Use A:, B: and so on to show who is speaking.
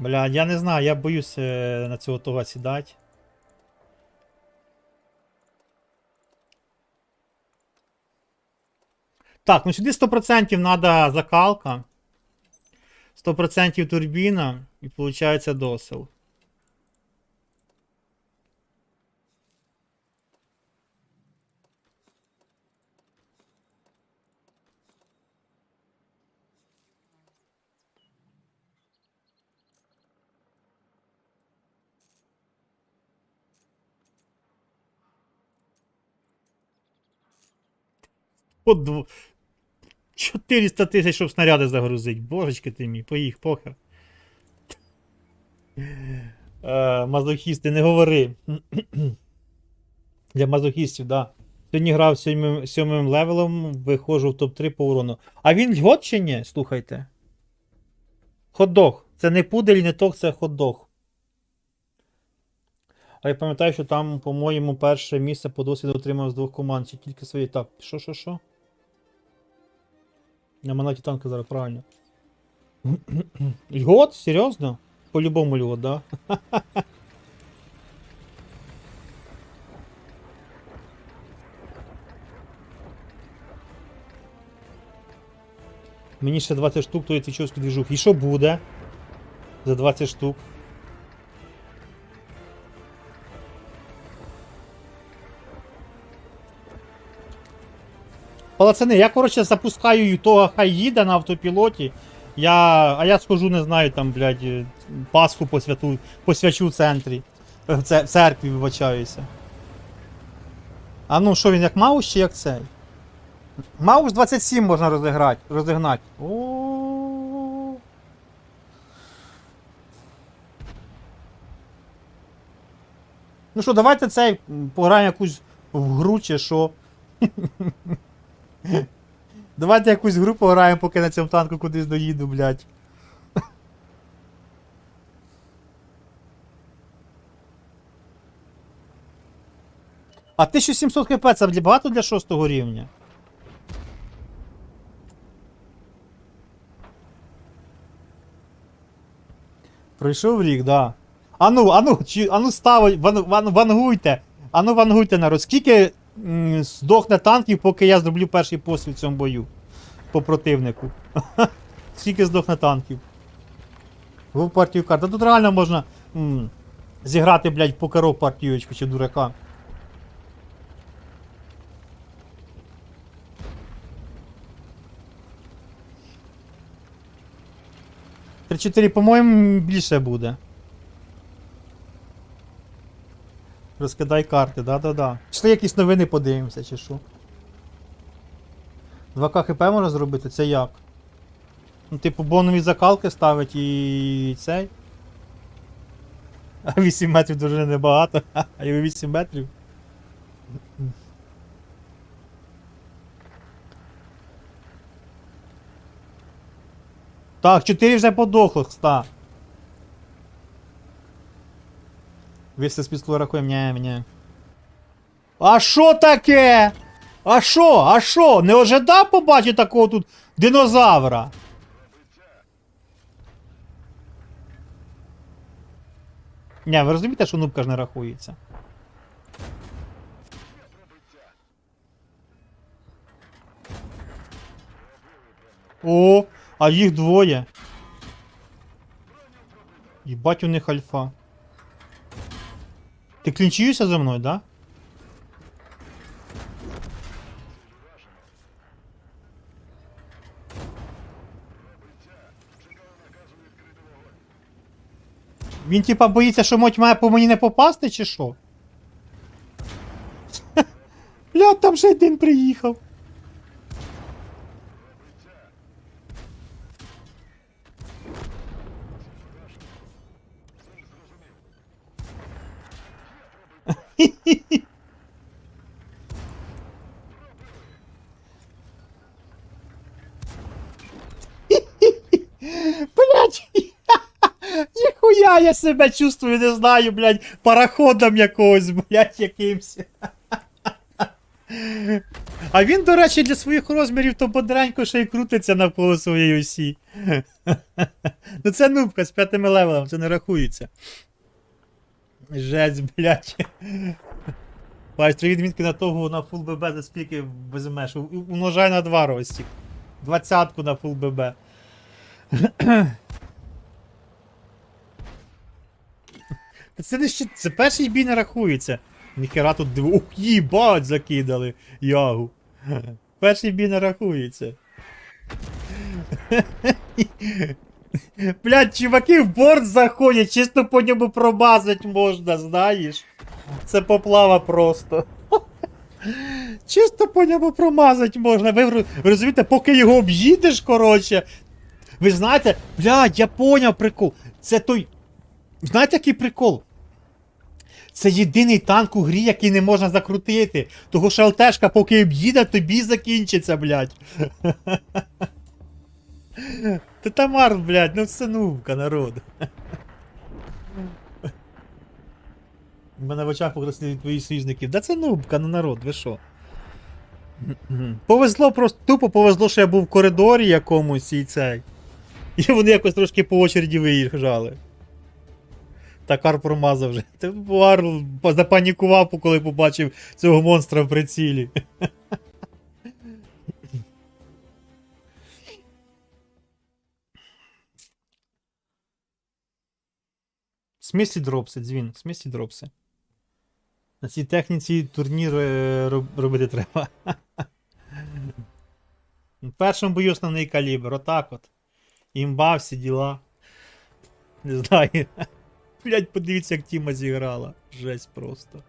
A: Бля, я не знаю, я боюсь е, на цього того сідати. Так, ну сюди 100% треба закалка. 100% турбіна і виходить досил. По дв... 400 тисяч, щоб снаряди загрузити. Божечки ти мій, поїх, похер. Е, мазохісти, не говори. Для мазохістів, да. Сьогодні грав сьомим, сьомим левелом, виходжу в топ-3 по урону. А він льгот чи ні? Слухайте. Хот-дог. Це не пудель, не ток, це хот-дог. А я пам'ятаю, що там, по-моєму, перше місце по досвіду отримав з двох команд, чи тільки свої. Так, що, що, що? На монаті танка зараз, правильно. Льгот? Серйозно? По-любому льгот, да? Мені ще 20 штук, то є твічовський двіжух. І що буде? За 20 штук. Пацани, я, коротше, запускаю того хай їде на автопілоті. Я. А я схожу, не знаю, там, блядь, е, Пасху посвяту, посвячу в центрі. Е, В церкві, вибачаюся. А ну що він як Маус чи як цей? Маус 27 можна розіграти, розігнати. Ну що, давайте цей пограємо якусь в гру чи що. Давайте якусь гру пограємо, поки на цьому танку кудись доїду, блядь. А 1700 хп це багато для шостого рівня. Пройшов рік, да. Ану, ану, чи, ану ставить, ван, ван, вангуйте. Ану вангуйте народ. Скільки здохне танків, поки я зроблю перший постріл в цьому бою по противнику. Скільки здохне танків. В партію карт. Тут реально можна м, зіграти, блядь, в покерок партіючку чи дурака. Три-чотири, по-моєму, більше буде. Розкидай карти, да-да-да. Пішли якісь новини подивимося, чи що. 2К хп можна зробити? Це як? Ну, типу, бонові закалки ставить і цей. А 8 метрів дуже небагато. А і 8 метрів. Так, 4 вже подохлих, ста. Весь з під рахуємо, ні, ні. А що таке? А що? А що? Не ожидав побачити такого тут динозавра? Ні, ви розумієте, що нубка ж не рахується. О, а їх двоє. Їбать у них альфа. Ти клінчуєшся за мною, да? Він типа боїться, що моть має по мені не попасти, чи що? Бля, там ще один приїхав. Блять! Ніхуя я себе чувствую, не знаю, блядь, пароходом якогось, блядь, якимсь. А він, до речі, для своїх розмірів то бодренько ще й крутиться навколо своєї осі. ну це нубка з п'ятими левелем, це не рахується. Жесть, блядь. Бач, три відмітки на того на фул ББ за скільки візьмеш. У- Умножай на два Ростік. Двадцятку на фул ББ. Це не ще. Це перший бій не рахується. Ніхера тут див... Ух, їбать, закидали ягу. Перший бій не рахується. Блядь, чуваки в борт заходять, чисто по ньому промазать можна, знаєш. Це поплава просто. Чисто по ньому промазать можна. Ви розумієте, поки його об'їдеш, коротше. Ви знаєте, блядь, я поняв прикол. Це той. Знаєте, який прикол? Це єдиний танк у грі, який не можна закрутити. Того що ЛТшка, поки об'їде, тобі закінчиться, блядь. Та Тамар, блядь, ну це нубка, народ. У мене в очах погросли твої союзників. Да це нубка, ну народ, ви що? Повезло просто, тупо повезло, що я був в коридорі якомусь і цей. І вони якось трошки по очереді виїжджали. Та кар промазав вже. Та Вар запанікував, коли побачив цього монстра в прицілі. В дропси, дзвін, в дропси. На цій техніці турнір е, робити треба. В першому бою основний калібр, отак от. Імба, всі діла. Не знаю. Блять, подивіться, як Тіма зіграла. Жесть просто.